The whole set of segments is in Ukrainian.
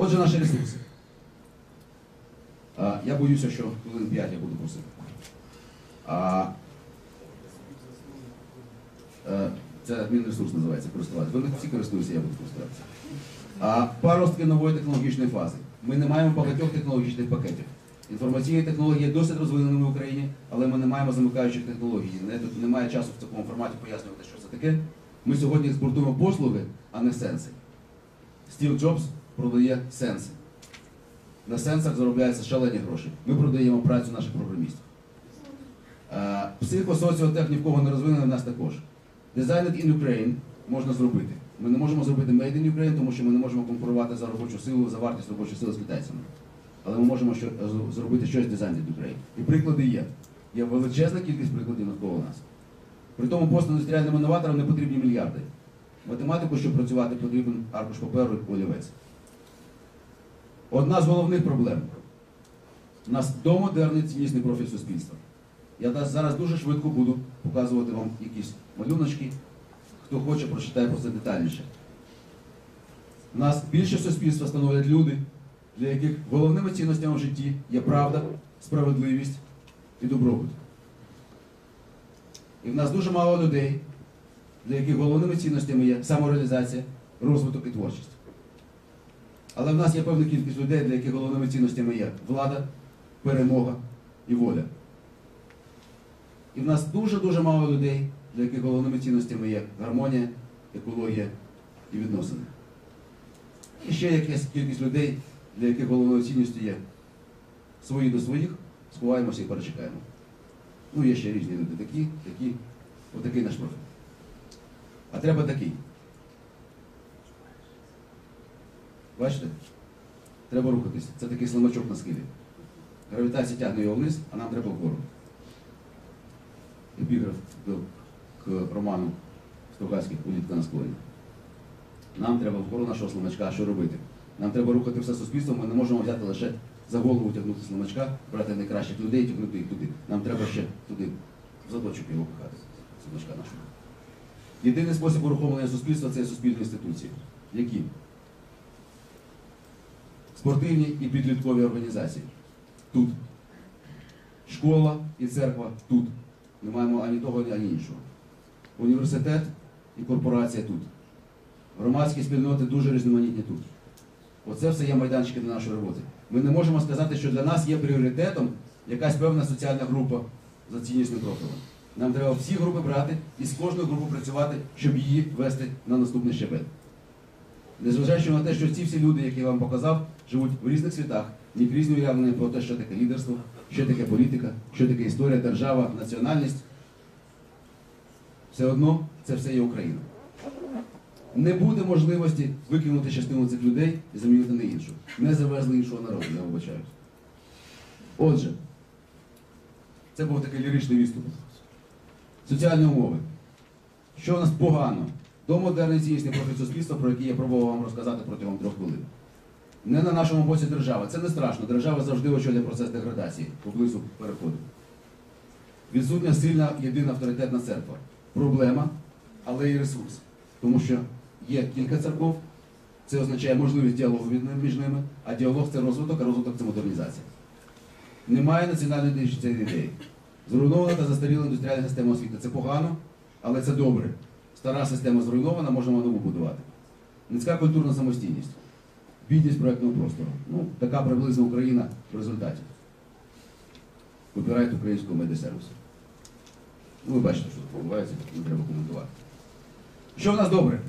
Отже, наші ресурси. Я боюся, що хвилин 5 я буду просити. Е, це адмінресурс називається користуватися. Ви не всі користуються, я буду користуватися. А, паростки нової технологічної фази. Ми не маємо багатьох технологічних пакетів. Інформаційні технології досить розвинені в Україні, але ми не маємо замикаючих технологій. Немає часу в такому форматі пояснювати, що це таке. Ми сьогодні експортуємо послуги, а не сенси. Стів Джобс продає сенси. На сенсах заробляються шалені гроші. Ми продаємо працю наших програмістів. Е, Психосоціотех ні в кого не розвинений, в нас також. Designed in Ukraine можна зробити. Ми не можемо зробити Made in Ukraine, тому що ми не можемо конкурувати за робочу силу, за вартість робочої сили з китайцями. Але ми можемо що, зробити щось Designed in Ukraine. І приклади є. Є величезна кількість прикладів навколо нас. При тому постіндустріальним інноваторам не потрібні мільярди. Математику, щоб працювати, потрібен аркуш паперу і олівець. Одна з головних проблем. У нас домодерний ціннісний профіль суспільства. Я зараз дуже швидко буду показувати вам якісь малюночки. Хто хоче, прочитає про це детальніше. У нас більше суспільства становлять люди, для яких головними цінностями в житті є правда, справедливість і добробут. І в нас дуже мало людей, для яких головними цінностями є самореалізація, розвиток і творчість. Але в нас є певна кількість людей, для яких головними цінностями є влада, перемога і воля. І в нас дуже-дуже мало людей, для яких головними цінностями є гармонія, екологія і відносини. І ще якась кількість людей, для яких головною цінністю є свої до своїх, сховаємося і перечекаємо. Ну, є ще різні люди такі, такі, отакий наш профіль. А треба такий. Бачите? Треба рухатися. Це такий слимачок на схилі. Гравітація тягне його вниз, а нам треба вгору. Епіграф до, к роману Стругацьких улітка на склоні. Нам треба вгору нашого слимачка, що робити? Нам треба рухати все суспільство, ми не можемо взяти лише за голову тягнути слимачка, брати найкращих людей і тягнути їх туди. Нам треба ще туди, в задочок його пихати, слимачка нашого. Єдиний спосіб урухомлення суспільства це суспільні інституції. Які? Спортивні і підліткові організації. Тут. Школа і церква тут. Не маємо ані того, ані іншого. Університет і корпорація тут. Громадські спільноти дуже різноманітні тут. Оце все є майданчики для нашої роботи. Ми не можемо сказати, що для нас є пріоритетом якась певна соціальна група за ціннісним профілем. Нам треба всі групи брати і з кожною групою працювати, щоб її вести на наступний щебет. Незважаючи на те, що ці всі люди, які я вам показав, живуть в різних світах, в різні уявлення про те, що таке лідерство, що таке політика, що таке історія, держава, національність. Все одно це все є Україна. Не буде можливості викинути частину цих людей і замінити на іншу. Не завезли іншого народу, я вибачаюсь. Отже, це був такий ліричний відступ. Соціальні умови. Що у нас погано? До модерний ціннісний профіль суспільства, про який я пробував вам розказати протягом трьох хвилин. Не на нашому боці держава. Це не страшно. Держава завжди очолює процес деградації поблизу переходу. Відсутня сильна єдина авторитетна церква. Проблема, але і ресурс. Тому що є кілька церков, це означає можливість діалогу між ними, а діалог це розвиток, а розвиток це модернізація. Немає національної ідентичної ідеї. Зруйнована та застаріла індустріальна система освіти. Це погано, але це добре. Стара система зруйнована, можемо нову будувати. Низька культурна самостійність, бідність проєктного простору. Ну, така приблизна Україна в результаті. Копірайт українського медіасервісу. Ну, ви бачите, що тут відбувається, не треба коментувати. Що в нас добре?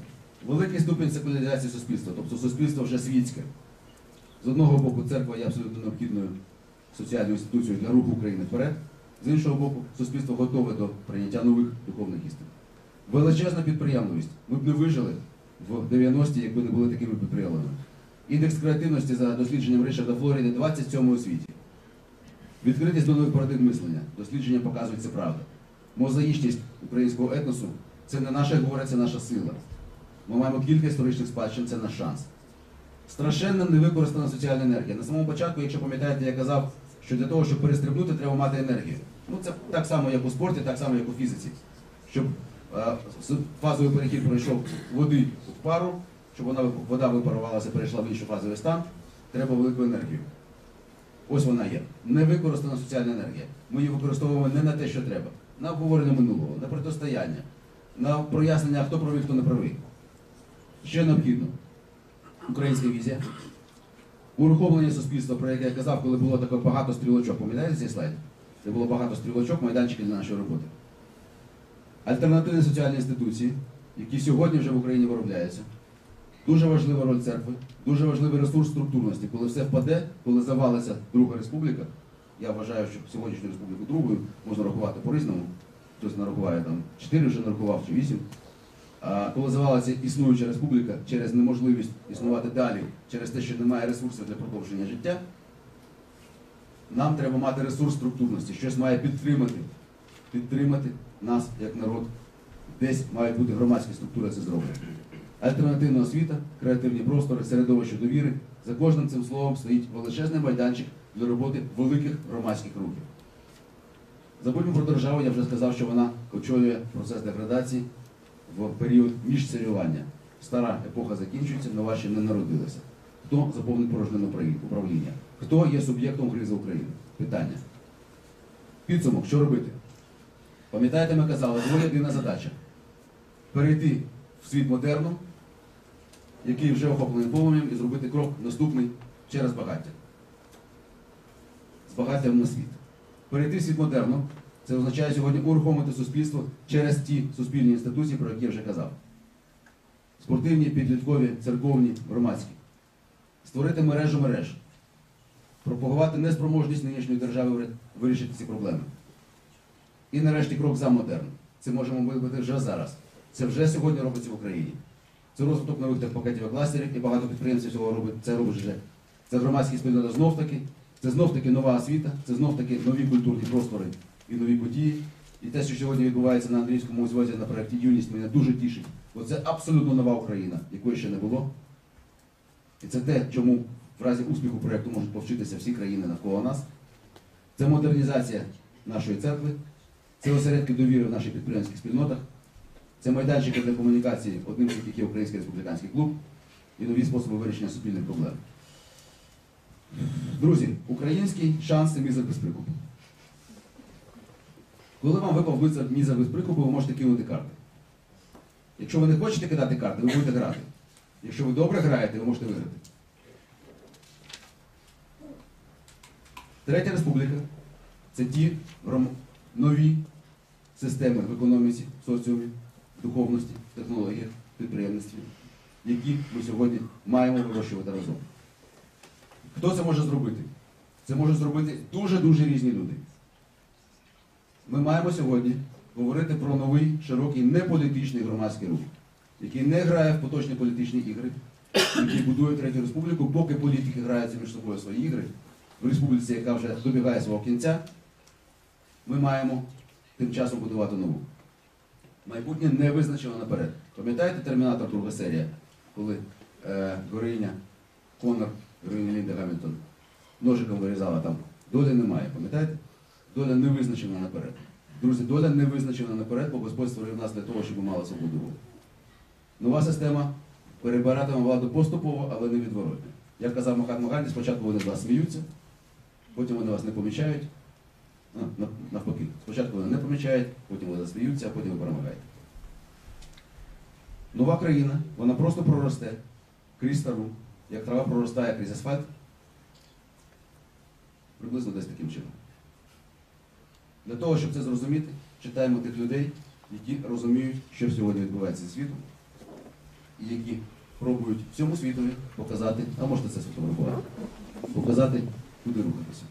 Великий ступінь секуляризації суспільства, тобто суспільство вже світське. З одного боку, церква є абсолютно необхідною соціальною інституцією для руху України вперед. З іншого боку, суспільство готове до прийняття нових духовних істин. Величезна підприємливість. Ми б не вижили в 90-ті, якби не були такими підприємливими. Індекс креативності за дослідженням Ришарда Флоріди 27 у світі. Відкритість до нових парадигм мислення. Дослідження показують це правда. Мозаїчність українського етносу це не наше горе, це наша сила. Ми маємо кілька історичних спадщин, це наш шанс. Страшенна невикористана соціальна енергія. На самому початку, якщо пам'ятаєте, я казав, що для того, щоб перестрибнути, треба мати енергію. Ну це так само, як у спорті, так само, як у фізиці. Щоб фазовий перехід пройшов води в пару, щоб вона, вода випарувалася, перейшла в інший фазовий стан, треба велику енергію. Ось вона є. Невикористана соціальна енергія. Ми її використовуємо не на те, що треба. На обговорення минулого, на протистояння, на прояснення, хто правий, хто не правий. Що необхідно? Українська візія. Урухомлення суспільства, про яке я казав, коли було таке багато стрілочок. Пам'ятаєте цей слайд? Де було багато стрілочок, майданчики для нашої роботи. Альтернативні соціальні інституції, які сьогодні вже в Україні виробляються. Дуже важлива роль церкви, дуже важливий ресурс структурності. Коли все впаде, коли завалиться Друга республіка, я вважаю, що сьогоднішню республіку другою можна рахувати по-різному. Хтось нарахуває там 4 вже нарахував чи 8. А коли завалиться існуюча республіка через неможливість існувати далі, через те, що немає ресурсів для продовження життя, нам треба мати ресурс структурності, щось має підтримати, підтримати нас як народ. Десь мають бути громадські структури це зроблять. Альтернативна освіта, креативні простори, середовище довіри. За кожним цим словом стоїть величезний майданчик для роботи великих громадських рухів. Забудьмо про державу, я вже сказав, що вона очолює процес деградації в період міжцарювання. Стара епоха закінчується, нова ще не народилася. Хто заповнить порожнину управління- управління? Хто є суб'єктом кризи України? Питання. Підсумок, що робити? Пам'ятаєте, ми казали, була єдина задача перейти в світ модерну, який вже охоплений полум'ям, і зробити крок наступний через багаття. З багаттям на світ. Перейти в світ модерну це означає сьогодні урухомити суспільство через ті суспільні інституції, про які я вже казав. Спортивні, підліткові, церковні, громадські. Створити мережу мереж. Пропагувати неспроможність нинішньої держави вирішити ці проблеми. І нарешті крок за модерн. Це можемо виробити вже зараз. Це вже сьогодні робиться в Україні. Це розвиток нових техпакетів кластерів, і багато підприємців цього робить. Це робить вже. Це громадські спільноти знов таки. Це знов таки нова освіта, це знов таки нові культурні простори і нові події. І те, що сьогодні відбувається на англійському звозі на проєкті Юність, мене дуже тішить. Бо це абсолютно нова Україна, якої ще не було. І це те, чому в разі успіху проєкту можуть повчитися всі країни навколо нас. Це модернізація нашої церкви, це осередки довіри в наших підприємських спільнотах, це майданчики для комунікації, одним з яких є Український республіканський клуб, і нові способи вирішення суспільних проблем. Друзі, український шанс це мізер без прикупу. Коли вам випав мізер без прикупу, ви можете кинути карти. Якщо ви не хочете кидати карти, ви будете грати. Якщо ви добре граєте, ви можете виграти. Третя республіка це ті гром- нові системи в економіці, соціумі, духовності, технологіях, підприємництві, які ми сьогодні маємо вирощувати разом. Хто це може зробити? Це можуть зробити дуже-дуже різні люди. Ми маємо сьогодні говорити про новий широкий неполітичний громадський рух, який не грає в поточні політичні ігри, який будує третю республіку, поки політики граються між собою свої ігри. В республіці, яка вже добігає свого кінця, ми маємо тим часом будувати нову. Майбутнє не визначено наперед. Пам'ятаєте Термінатор друга серія, коли е, героїня Конор, героїня Лінда Гамільтон, ножиком вирізала там. Долі немає, пам'ятаєте? Доля не визначена наперед. Друзі, доля не визначена наперед, бо Господь створив нас для того, щоб ми мали свободу волі. Нова система перебиратиме владу поступово, але не відворотно. Як казав Махатма Ганді, спочатку вони з вас сміються, потім вони вас не помічають. Нав- Навпаки, спочатку вони не помічають, потім вони засміються, а потім ви перемагаєте. Нова країна, вона просто проросте крізь стару, як трава проростає крізь асфальт, приблизно десь таким чином. Для того, щоб це зрозуміти, читаємо тих людей, які розуміють, що сьогодні відбувається зі світом, і які пробують всьому світові показати, а можете це сфотографувати, показати, куди рухатися.